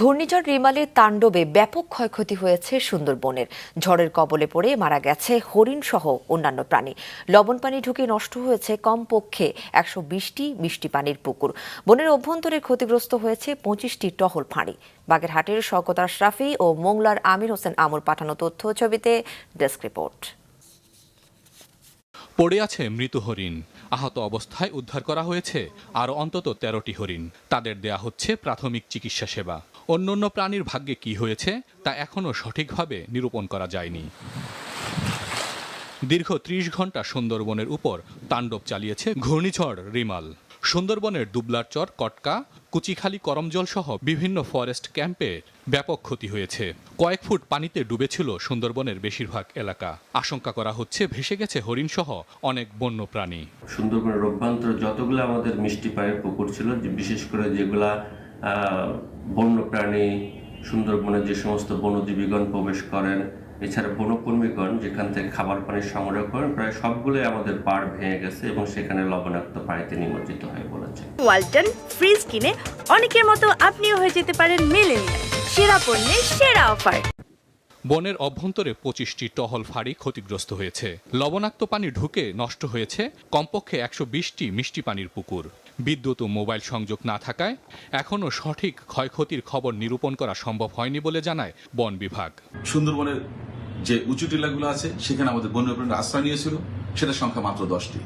ঘূর্ণিঝড় রিমালের তাণ্ডবে ব্যাপক ক্ষয়ক্ষতি হয়েছে সুন্দরবনের। ঝড়ের কবলে পড়ে মারা গেছে হরিণ সহ অন্যান্য প্রাণী। লবণ পানি ঢুকে নষ্ট হয়েছে কমপক্ষে একশো বিশটি মিষ্টি পানির পুকুর। বনের অভ্যন্তরে ক্ষতিগ্রস্ত হয়েছে পঁচিশটি টহল ফাঁড়ি। বাগেরহাটের শওকত আশরাফি ও মোংলার আমির হোসেন আমর পাঠানো তথ্য ছবিতে ডেস্ক রিপোর্ট। পড়ে আছে মৃত হরিণ। আহত অবস্থায় উদ্ধার করা হয়েছে আরও অন্তত তেরোটি হরিণ। তাদের দেয়া হচ্ছে প্রাথমিক চিকিৎসা সেবা। অন্যান্য প্রাণীর ভাগ্যে কি হয়েছে তা এখনও সঠিকভাবে নিরূপণ করা যায়নি। দীর্ঘ ত্রিশ ঘণ্টা সুন্দরবনের উপর তাণ্ডব চালিয়েছে ঘূর্ণিঝড় রিমাল। সুন্দরবনের দুবলারচর কটকা, কুচিখালী করমজল সহ বিভিন্ন ফরেস্ট ক্যাম্পে ব্যাপক ক্ষতি হয়েছে। কয়েক ফুট পানিতে ডুবেছিল সুন্দরবনের বেশিরভাগ এলাকা। আশঙ্কা করা হচ্ছে ভেসে গেছে হরিণ সহ অনেক বন্য প্রাণী সুন্দরবনের অভ্যন্তরে যতগুলো আমাদের মিষ্টি পানির পুকুর ছিল বিশেষ করে যেগুলা আহ, বন্য প্রাণী সুন্দরবনে যে সমস্ত বনজীবীগণ প্রবেশ করেন এছাড়া বনকর্মীগণ যেখান থেকে খাবার পানি সংগ্রহ করেন প্রায় সবগুলোই আমাদের পাড় ভেঙে গেছে এবং সেখানে লবণাক্ত পানিতে নিমজ্জিত হয়ে পড়েছে। ওয়ালটন ফ্রিজ কিনে অনেকের মতো আপনিও হয়ে যেতে পারেন মেলেনিয়া সেরা পণ্যের সেরা অফার। বনের অভ্যন্তরে পঁচিশটি টহল ফাঁড়ি ক্ষতিগ্রস্ত হয়েছে। লবণাক্ত পানি ঢুকে নষ্ট হয়েছে কমপক্ষে একশো বিশটি মিষ্টি পানির পুকুর। বিদ্যুৎ ও মোবাইল সংযোগ না থাকায় এখনও সঠিক ক্ষয়ক্ষতির খবর নিরূপণ করা সম্ভব হয়নি বলে জানায় বন বিভাগ। সুন্দরবনের যে উঁচু টিলাগুলো আছে, সেখানে আমাদের বন্যপ্রাণীরা আশ্রয় নিয়েছিল। সেটার সংখ্যা মাত্র দশটি।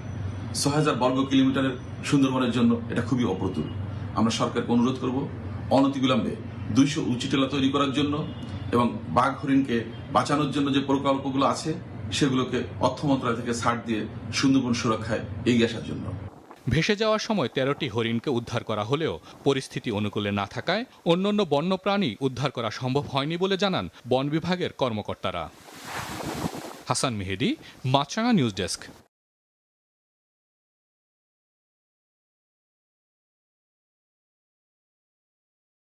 ছয় হাজার বর্গ কিলোমিটারের সুন্দরবনের জন্য এটা খুবই অপ্রতুল। আমরা সরকারকে অনুরোধ করব, অনতিবিলম্বে দুইশো উঁচু টিলা তৈরি করার জন্য এবং বাঘ হরিণকে বাঁচানোর জন্য যে প্রকল্পগুলো আছে, সেগুলোকে অর্থ মন্ত্রণালয় থেকে ছাড় দিয়ে সুন্দরবন সুরক্ষায় এগিয়ে আসার জন্য। ভেসে যাওয়ার সময় তেরোটি হরিণকে উদ্ধার করা হলেও পরিস্থিতি অনুকূলে না থাকায় অন্যান্য বন্যপ্রাণী উদ্ধার করা সম্ভব হয়নি বলে জানান বন বিভাগের কর্মকর্তারা। Hasan Mehedi, Maasranga news desk.